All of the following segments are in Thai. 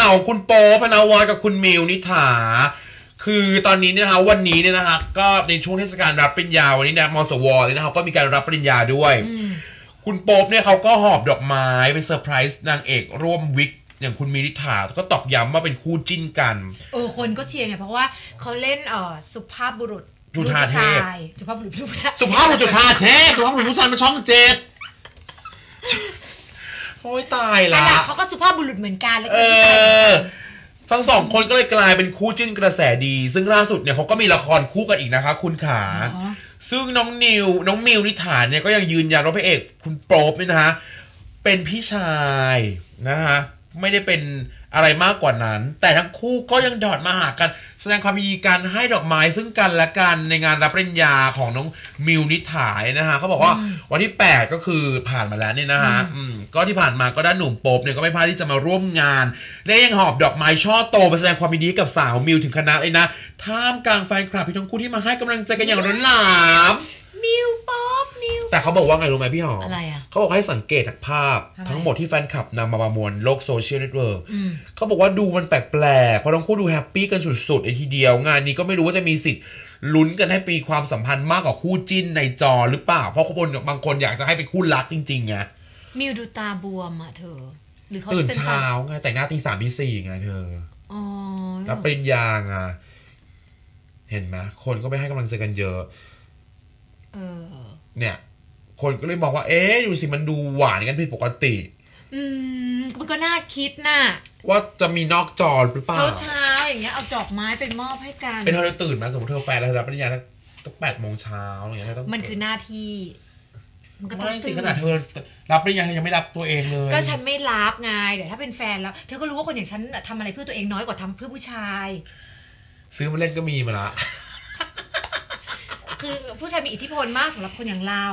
ข่าวของคุณโป๊ปพนาวรกับคุณมิวนิถา คือตอนนี้เนี่ยนะคะวันนี้เนี่ยนะคะก็ในช่วงเทศกาลรับปริญญาวันนี้นะมสวเลยนะครับก็มีการรับปริญญาด้วย คุณโป๊ปเนี่ยเขาก็หอบดอกไม้ไปเซอร์ไพรส์นางเอกร่วมวิกอย่างคุณมินิถาก็ตอกย้ำว่าเป็นคู่จิ้นกันเออคนก็เชียร์ไงเพราะว่าเขาเล่นเอ่อสุภาพบุรุษจุฑาเทพลูกผู้ชายสุภาพบุรุษลูกผู้ชายสุภาพบุรุษจุฑาเทพสุภาพบุรุษผู้ชายมันช่องเจ็ด โอ้ยตายแต่ละเขาก็สุภาพบุรุษเหมือนกันแล้วเอก็อทั้งสองคนก็เลยกลายเป็นคู่จิ้นกระแสดี ซึ่งล่าสุดเนี่ยเขาก็มีละครคู่กันอีกนะคะ คุณขาอ๋อซึ่งน้องนิว น้องมิวนิฐานเนี่ยก็ยังยืนยันว่าพระเอก คุณโป๊ปเนี่ยนะฮะเป็นพี่ชายนะฮะไม่ได้เป็น อะไรมากกว่านั้น แต่ทั้งคู่ก็ยังดอดมาหากัน แสดงความยินดีกันให้ดอกไม้ซึ่งกันและกันในงานรับปริญญาของน้องมิวนิถายนะฮะเขาบอกว่าวันที่ 8 ก็คือผ่านมาแล้วเนี่ยนะฮะอืมก็ที่ผ่านมาก็ด้านหนุ่มโป๊ปเนี่ยก็ไม่พลาดที่จะมาร่วมงาน และยังหอบดอกไม้ช่อโตไปแสดงความยินดีกับสาวมิวถึงคณะเลยนะท่ามกลางแฟนคลับพี่ทั้งคู่ที่มาให้กำลังใจกันอย่างล้นหลามมิวป๊อปมิว แต่เขาบอกว่าไงรู้ไหมพี่หอมอะไรอะเขาบอกให้สังเกตจากภาพทำไมทั้งหมดที่แฟนคลับนำมาประมวลโลกโซเชียลเน็ตเวิร์กอืมเขาบอกว่าดูมันแปลกๆเพราะทั้งคู่ดูแฮปปี้กันสุดๆไอ้ทีเดียว งานนี้ก็ไม่รู้ว่าจะมีสิทธิ์ลุ้นกันให้ปีความสัมพันธ์มากกว่าคู่จิ้นในจอหรือเปล่า เพราะคนบางคนอยากจะให้เป็นคู่รักจริงๆไงมิวดูตาบวมอะเธอ หรือเขาตื่นเป็นตเช้าไงแต่งหน้าตีสามตีสี่ไงเธออ๋อรับปริญญาไงเห็นไหมคนก็ไปให้กำลังใจกันเยอะ เออ เนี่ย คนก็เลยมองว่า เอ๊ะดูสิมันดูหวานกันผิดปกติ อืมมันก็น่าคิดน่ะ ว่าจะมีนอกจอหรือเปล่า เช้าเช้าๆอย่างเงี้ยเอาดอกไม้ไปมอบให้กัน เป็นเธอจะตื่นมาสมมติเธอแฟนแล้วเธอรับปริญญาตั้งแปดโมงเช้าอะไรเงี้ยเธอต้องมันคือหน้าที่ มันก็ต้องไม่สิตื่ขนาดเธอรับปริญญาเธอยังไม่รับตัวเองเลยก็ฉันไม่รับไงแต่ถ้าเป็นแฟนแล้ว เธอก็รู้ว่าคนอย่างฉันน่ะทำอะไรเพื่อตัวเองน้อยกว่าทำเพื่อผู้ชาย ซื้อมาเล่นก็มีมาละ คือผู้ชายมีอิทธิพลมากสำหรับคนอย่างเรา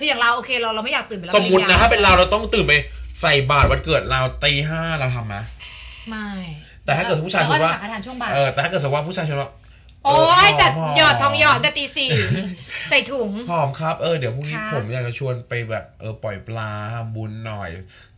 คืออย่างเราโอเคเราเราไม่อยากตื่นไปรับสมมติปริญนะญาถ้าเป็นเราเราต้องตื่นไปใส่บาตรวันเกิดเราตีห้าเราทำไหมไม่ แต่ถ้าเกิดผู้ชายเรก็ถือว่าจะสังฆทานช่วงบ่ายเออแต่ถ้าเกิดสมมติว่าผู้ชายชวนว่า โอ้ยเจัดพหยอดทองหยอดแต่ตีสี่ใส่ถุงหอมครับเออเดี๋ยวพรุ่งนี้ค่ะผมอยากจะชวนไปแบบเออปล่อยปลาทำบุญหน่อย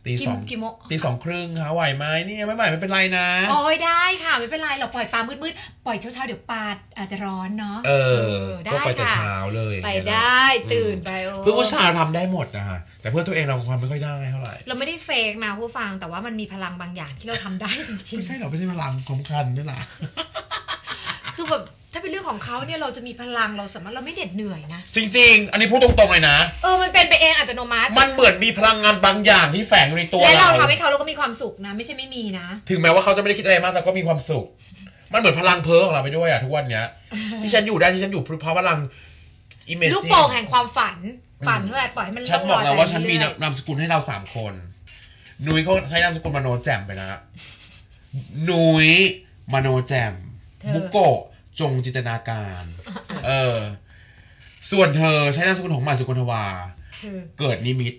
ตีกี่สองกี่โมงตีสองครึ่งค่ะไหวไหมเนี่ยไม่ไหวไม่เป็นไรนะโอ้ยได้ค่ะไม่เป็นไรเราปล่อยปลามืดๆปล่อยเช้าๆเดี๋ยวปลาอาจจะร้อนเนาะเออได้ก็ไปแต่ค่ะเช้าเลยไปได้ตื่นไปโเพื่อผู้ชายทำได้หมดนะฮะแต่เพื่อตัวเองเราความไม่ค่อยได้เท่าไหร่เราไม่ได้เฟกนะผู้ฟังแต่ว่ามันมีพลังบางอย่างที่เราทำได้จริงไม่ใช่หรอกไม่ใช่พลังของคันนี่แหละๆ คือแบบถ้าเป็นเรื่องของเขาเนี่ยเราจะมีพลังเราสามารถเราไม่เด็ดเหนื่อยนะ จริง ๆ อันนี้พูดตรงๆเลยนะ เออมันเป็นไปเองอัตโนมัติ มันเหมือนมีพลังงานบางอย่างที่แฝงอยู่ในตัวและเราเราทำให้เขาเราก็มีความสุขนะ ไม่ใช่ไม่มีนะ ถึงแม้ว่าเขาจะไม่ได้คิดอะไรมากแต่ก็มีความสุข มันเหมือนพลังเพ้อของเราไปด้วยอะทุกวันเนี้ยที่ฉันอยู่ได้ที่ฉันอยู่เพราะพลังอิมเมจลูกโป่งแห่งความฝันฝันเท่าไหร่ปล่อยให้มันฉันบอกแล้วว่าฉันมีเรื่อยนามสกุลให้เราสามคนนุ้ยเขาใช้นามสกุลมโนแจ่มไปนะนุ้ยมโนแจ่ม บุโกะจงจินตนาการ เออ ส่วนเธอใช้นามสกุลของหมายสุคนทวาๆคือเกิดนิมิต